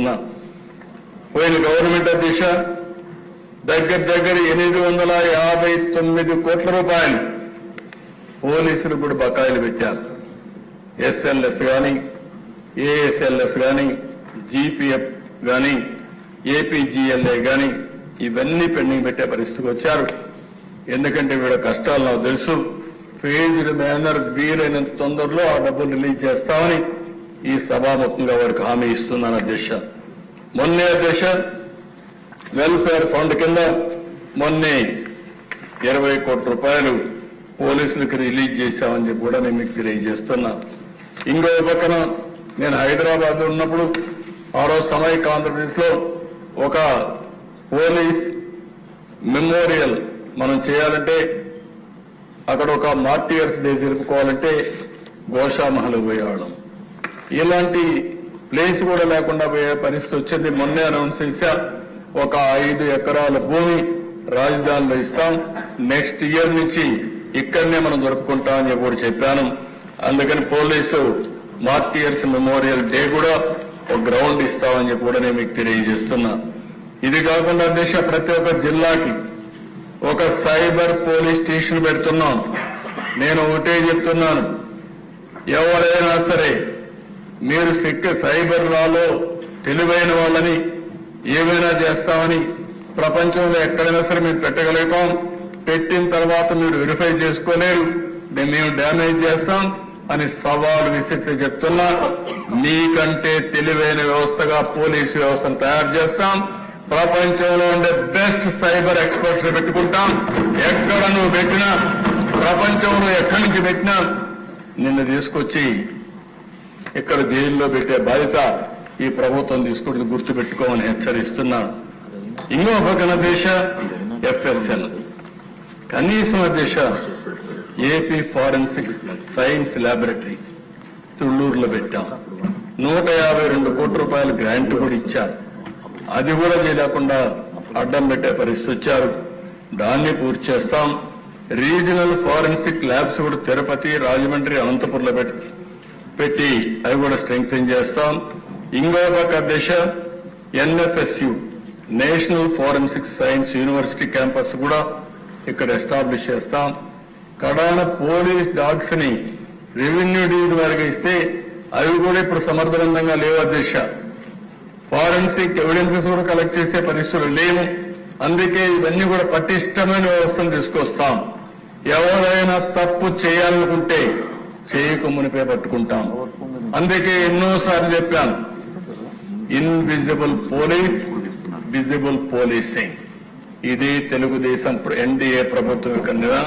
ఉన్నా పోయిన గవర్నమెంట్ అధ్యక్ష దగ్గర దగ్గర ఎనిమిది వందల యాభై తొమ్మిది కోట్ల రూపాయలు పోలీసులు కూడా బకాయిలు పెట్టారు. ఎస్ఎల్ఎస్ కానీ ఏఎస్ఎల్ఎస్ కానీ జీపీఎఫ్ కానీ ఏపీజీఎల్ఏ కానీ ఇవన్నీ పెండింగ్ పెట్టే పరిస్థితికి వచ్చారు. ఎందుకంటే వీళ్ళ కష్టాలు నాకు తెలుసు. ఫేజ్డ్ మేనర్ వీలైనంత తొందరలో ఆ డబ్బులు రిలీజ్ చేస్తామని ఈ సభాముఖంగా వారికి హామీ ఇస్తున్నాను అధ్యక్ష. మొన్నే అధ్యక్ష వెల్ఫేర్ ఫండ్ కింద మొన్నే ఇరవై కోట్ల రూపాయలు పోలీసులకు రిలీజ్ చేశామని చెప్పి కూడా నేను మీకు తెలియజేస్తున్నా. ఇంకో పక్కన నేను హైదరాబాద్ ఉన్నప్పుడు ఆ రోజు సమైక్ ఆంధ్రప్రదేశ్లో ఒక పోలీస్ మెమోరియల్ మనం చేయాలంటే అక్కడ ఒక మార్టియర్స్ డే జరుపుకోవాలంటే గోషామహల్ పోయేవాళ్ళం. ఇలాంటి ప్లేస్ కూడా లేకుండా పోయే పరిస్థితి వచ్చింది. మొన్నే అనౌన్స్ చేశా. ఒక ఐదు ఎకరాల భూమి రాజధానిలో ఇస్తాం. నెక్స్ట్ ఇయర్ నుంచి ఇక్కడనే మనం జరుపుకుంటాం అని చెప్పి కూడా చెప్పాను. అందుకని పోలీసు మార్టియర్స్ మెమోరియల్ డే కూడా ఒక గ్రౌండ్ ఇస్తామని చెప్పి కూడా నేను మీకు తెలియజేస్తున్నా. ఇది కాకుండా దేశ ప్రతి ఒక్క జిల్లాకి ఒక సైబర్ పోలీస్ స్టేషన్ పెడుతున్నాం. నేను ఒకటే చెప్తున్నాను. ఎవరైనా సరే మీరు సిక్ సైబర్ లాలో తెలివైన వాళ్ళని ఏమైనా చేస్తామని ప్రపంచంలో ఎక్కడైనా సరే మేము పెట్టగలుగుతాం. పెట్టిన తర్వాత మీరు వెరిఫై చేసుకోలేరు. మేము డ్యామేజ్ చేస్తాం అని సవాలు విసిరితే చెప్తున్నా. మీకంటే తెలివైన వ్యవస్థగా పోలీసు వ్యవస్థను తయారు చేస్తాం. ప్రపంచంలో ఉండే బెస్ట్ సైబర్ ఎక్స్పర్ట్స్ పెట్టుకుంటాం. ఎక్కడ నువ్వు పెట్టినా ప్రపంచంలో ఎక్కడి నుంచి పెట్టినా నిన్ను తీసుకొచ్చి ఇక్కడ జైల్లో పెట్టే బాధ్యత ఈ ప్రభుత్వం తీసుకుంటుంది గుర్తుపెట్టుకోమని హెచ్చరిస్తున్నాను ఇంకో పక్కన దేశ ఎఫ్ఎస్ఎల్. కనీసం దేశ ఏపీ ఫారెన్సిక్ సైన్స్ ల్యాబొరేటరీ తుళ్ళూరులో పెట్టాం. నూట యాభై రెండు కోట్ల రూపాయలు గ్రాంట్ కూడా ఇచ్చారు. అది కూడా చేయలేకుండా అడ్డం పెట్టే పరిస్థితి వచ్చారు. దాన్ని పూర్తి చేస్తాం. రీజనల్ ఫారెన్సిక్ ల్యాబ్స్ కూడా తిరుపతి రాజమండ్రి అనంతపురంలో పెట్టి. పెట్టి అవి కూడా స్ట్రెంగ్థెన్ చేస్తాం. ఇంకొక పక్క Disha NFSU national forensic science university campus కూడా ఇక్కడ ఎస్టాబ్లిష్ చేస్తాం. కడాన పోలీస్ డాగ్స్ని రెవెన్యూ డివిజన్ వారికి ఇస్తే అవి కూడా ఇప్పుడు సమర్థవంతంగా లేవు అధ్యక్ష ఫారెన్సిక్ ఎవిడెన్సెస్ కూడా కలెక్ట్ చేసే పరిస్థితులు లేవు. అందుకే ఇవన్నీ కూడా పటిష్టమైన వ్యవస్థను తీసుకొస్తాం. ఎవరైనా తప్పు చేయాలనుకుంటే చేయకమునిపే పట్టుకుంటాం. అందుకే ఎన్నోసార్లు చెప్పాను ఇన్విజిబుల్ పోలీస్ విజిబుల్ పోలీసింగ్ ఇది తెలుగుదేశం ఎన్డీఏ ప్రభుత్వం యొక్క నిరా